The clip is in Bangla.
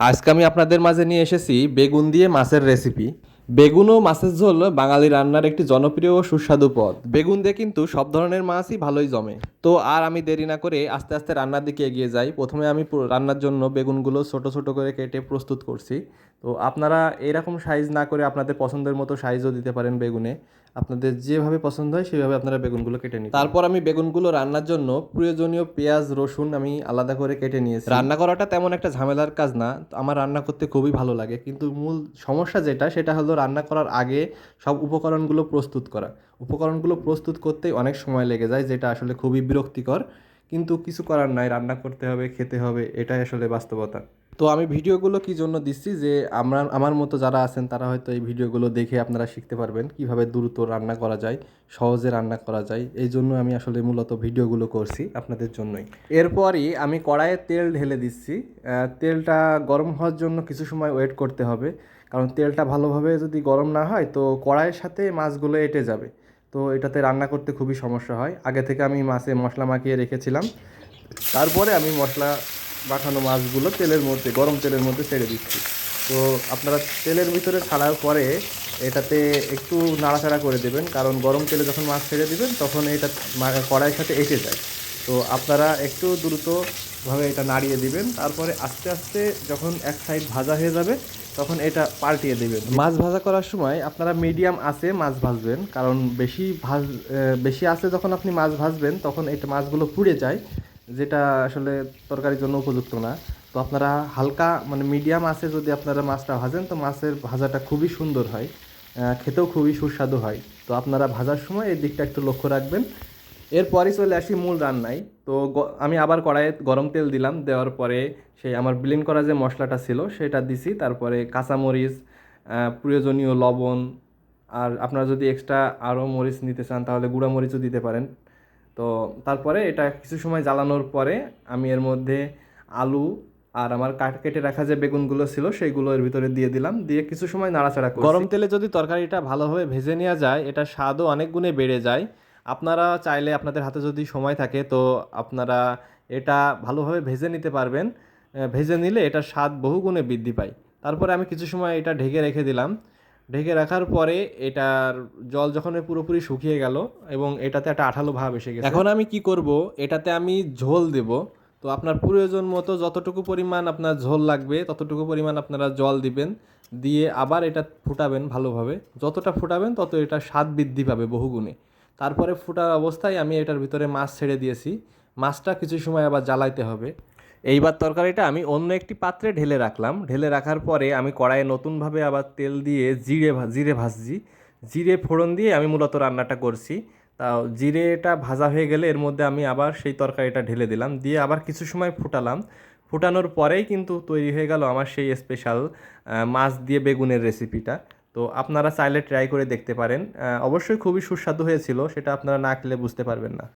আজকে আমি আপনাদের মাঝে নিয়ে এসেছি বেগুন দিয়ে মাছের রেসিপি বেগুন ও মাছের ঝোল বাঙালি রান্নার একটি জনপ্রিয় ও সুস্বাদু পদ। বেগুন দিয়ে কিন্তু সব ধরনের মাছই ভালোই জমে। তো আর আমি দেরি না করে আস্তে আস্তে রান্নার দিকে এগিয়ে যাই। প্রথমে আমি রান্নার জন্য বেগুনগুলো ছোট ছোট করে কেটে প্রস্তুত করছি। তো আপনারা এরকম সাইজ না করে আপনাদের পছন্দের মতো সাইজও দিতে পারেন বেগুনে। আপনাদের যেভাবে পছন্দ হয় সেভাবে আপনারা বেগুনগুলো কেটে নিন তারপর আমি বেগুনগুলো রান্নার জন্য প্রয়োজনীয় পেঁয়াজ রসুন আমি আলাদা করে কেটে নিয়েছি। রান্না করাটা তেমন একটা ঝামেলার কাজ না আমার রান্না করতে খুবই ভালো লাগে। কিন্তু মূল সমস্যা যেটা সেটা হলো রান্না করার আগে সব উপকরণগুলো প্রস্তুত করা। উপকরণগুলো প্রস্তুত করতেই অনেক সময় লেগে যায় যেটা আসলে খুবই বিরক্তিকর। কিন্তু কিছু করার নাই রান্না করতে হবে খেতে হবে এটাই আসলে বাস্তবতা। তো আমি ভিডিওগুলো কি জন্য দিচ্ছি যে আমরা, আমার মতো যারা আছেন, তারা হয়তো এই ভিডিওগুলো দেখে আপনারা শিখতে পারবেন কীভাবে দ্রুত রান্না করা যায়, সহজে রান্না করা যায়। এই জন্য আমি আসলে মূলত ভিডিওগুলো করছি আপনাদের জন্যই। এরপরই আমি কড়াইয়ে তেল ঢেলে দিচ্ছি। তেলটা গরম হওয়ার জন্য কিছু সময় ওয়েট করতে হবে। কারণ তেলটা ভালোভাবে যদি গরম না হয়, তো কড়াইয়ের সাথে মাছগুলো এঁটে যাবে। তো এটাতে রান্না করতে খুবই সমস্যা হয়। আগে থেকে আমি মাছে মশলা মাখিয়ে রেখেছিলাম। তারপরে আমি মশলা মাখানো মাছগুলো তেলের মধ্যে, গরম তেলের মধ্যে ছেড়ে দিচ্ছি। তো আপনারা তেলের ভিতরে ছাড়ার পরে এটাতে একটু নাড়াচাড়া করে দেবেন, কারণ গরম তেলে যখন মাছ ছেড়ে দেবেন, তখন এটা কড়াইয়ের সাথে এঁটে যায়। তো আপনারা একটু দ্রুতভাবে এটা নাড়িয়ে দিবেন, তারপরে আস্তে আস্তে যখন এক সাইড ভাজা হয়ে যাবে, তখন এটা পাল্টিয়ে দেবেন। মাছ ভাজা করার সময় আপনারা মিডিয়াম আছে মাছ ভাজবেন, কারণ বেশি ভাজ বেশি আছে যখন আপনি মাছ ভাজবেন, তখন এটা মাছগুলো পুড়ে যায়। যেটা আসলে তরকারির জন্য উপযুক্ত না। তো আপনারা হালকা মানে মিডিয়াম আছে যদি আপনারা মাছটা ভাজেন, তো মাছের ভাজাটা খুবই সুন্দর হয় খেতেও খুবই সুস্বাদু হয়। তো আপনারা ভাজার সময় এই দিকটা একটু লক্ষ্য রাখবেন। এরপরই চলে আসি মূল রান্নায়। তো আমি আবার কড়াইয়ে গরম তেল দিলাম, দেওয়ার পরে সেই আমার ব্লেন্ড করা যে মশলাটা ছিল, সেটা দিছি। তারপরে কাঁচামরিচ প্রয়োজনীয় লবণ, আর আপনারা যদি এক্সট্রা আরও মরিচ নিতে চান, তাহলে গুঁড়া মরিচও দিতে পারেন। তো তারপরে এটা কিছু সময় জ্বালানোর পরে আমি এর মধ্যে আলু আর আমার কাট কেটে রাখা যে বেগুনগুলো ছিল সেইগুলো এর ভিতরে দিয়ে দিলাম। দিয়ে কিছু সময় নাড়াচাড়া গরম তেলে যদি তরকারিটা ভালোভাবে ভেজে নেওয়া যায়, এটা স্বাদও অনেক গুণে বেড়ে যায়। আপনারা চাইলে আপনাদের হাতে যদি সময় থাকে, তো আপনারা এটা ভালোভাবে ভেজে নিতে পারবেন। ভেজে নিলে এটার স্বাদ বহুগুণে বৃদ্ধি পায়। তারপরে আমি কিছু সময় এটা ঢেকে রেখে দিলাম। ঢেকে রাখার পরে এটার জল যখন পুরোপুরি শুকিয়ে গেল এবং এটাতে একটা আঠালো ভাব এসে গেছে। এখন আমি কি করব? এটাতে আমি ঝোল দেব। তো আপনার প্রয়োজন মতো যতটুকু পরিমাণ আপনার ঝোল লাগবে, ততটুকু পরিমাণ আপনারা জল দিবেন। দিয়ে আবার এটা ফুটাবেন ভালোভাবে। যতটা ফুটাবেন, তত এটা স্বাদ বৃদ্ধি পাবে বহুগুণে। তারপরে ফুটার অবস্থায় আমি এটার ভিতরে মাছ ছেড়ে দিয়েছি। মাছটা কিছু সময় আবার জ্বালাইতে হবে। এইবার তরকারিটা আমি অন্য একটি পাত্রে ঢেলে রাখলাম। ঢেলে রাখার পরে আমি কড়াইয়ে নতুনভাবে আবার তেল দিয়ে জিরে জিরে ভাজছি। জিরে ফোড়ন দিয়ে আমি মূলত রান্নাটা করছি। তাও জিরেটা ভাজা হয়ে গেলে এর মধ্যে আমি আবার সেই তরকারিটা ঢেলে দিলাম। দিয়ে আবার কিছু সময় ফুটালাম। ফুটানোর পরেই কিন্তু তৈরি হয়ে গেল আমার সেই স্পেশাল মাছ দিয়ে বেগুনের রেসিপিটা তো আপনারা চাইলে ট্রাই করে দেখতে পারেন। অবশ্যই খুবই সুস্বাদু হয়েছিল। সেটা আপনারা না খেলে বুঝতে পারবেন না।